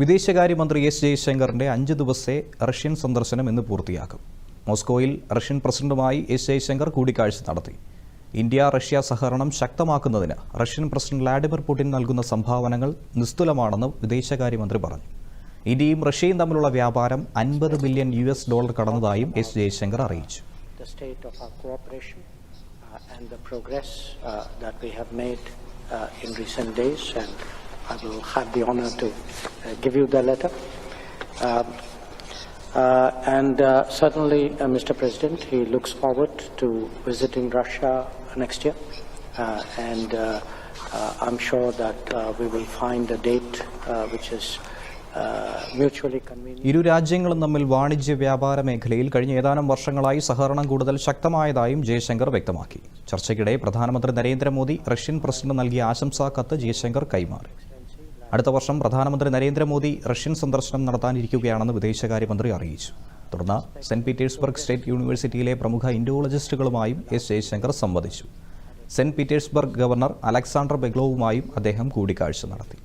വിദേശകാര്യമന്ത്രി എസ് ജയശങ്കറിന്റെ അഞ്ച് ദിവസത്തെ റഷ്യൻ സന്ദർശനം ഇന്ന് പൂർത്തിയാക്കും. മോസ്കോയിൽ റഷ്യൻ പ്രസിഡന്റുമായി എസ് ജയശങ്കർ കൂടിക്കാഴ്ച നടത്തി. ഇന്ത്യ റഷ്യ സഹകരണം ശക്തമാക്കുന്നതിന് റഷ്യൻ പ്രസിഡന്റ് വ്ളാഡിമിർ പുടിൻ നൽകുന്ന സംഭാവനകൾ നിസ്തുലമാണെന്ന് വിദേശകാര്യമന്ത്രി പറഞ്ഞു. ഇന്ത്യയും റഷ്യയും തമ്മിലുള്ള വ്യാപാരം അൻപത് ബില്യൺ യു എസ് ഡോളർ കടന്നതായും എസ് ജയശങ്കർ അറിയിച്ചു. Uh, and the progress uh, that we have made uh, in recent days, and I will have the honor to uh, give you the letter. Uh, uh, and uh, certainly, uh, Mr. President, he looks forward to visiting Russia next year, uh, and uh, uh, I'm sure that uh, we will find a date uh, which is uh. ഇരു രാജ്യങ്ങളും തമ്മിൽ വാണിജ്യ വ്യാപാര മേഖലയിൽ കഴിഞ്ഞ ഏതാനും വർഷങ്ങളായി സഹകരണം കൂടുതൽ ശക്തമായതായും ജയശങ്കർ വ്യക്തമാക്കി ചർച്ചയ്ക്കിടെ പ്രധാനമന്ത്രി നരേന്ദ്രമോദി റഷ്യൻ പ്രസിഡന്റ് നൽകിയ ആശംസാ കത്ത് ജയശങ്കർ കൈമാറി അടുത്ത വർഷം പ്രധാനമന്ത്രി നരേന്ദ്രമോദി റഷ്യൻ സന്ദർശനം നടത്താനിരിക്കുകയാണെന്ന് വിദേശകാര്യമന്ത്രി അറിയിച്ചു. തുടർന്ന് സെന്റ് പീറ്റേഴ്സ്ബർഗ് സ്റ്റേറ്റ് യൂണിവേഴ്സിറ്റിയിലെ പ്രമുഖ ഇൻഡോളജിസ്റ്റുകളുമായും എസ് ജയശങ്കർ സംവദിച്ചു. സെന്റ് പീറ്റേഴ്സ്ബർഗ് ഗവർണർ അലക്സാണ്ടർ ബെഗ്ലോവുമായും അദ്ദേഹം കൂടിക്കാഴ്ച നടത്തി.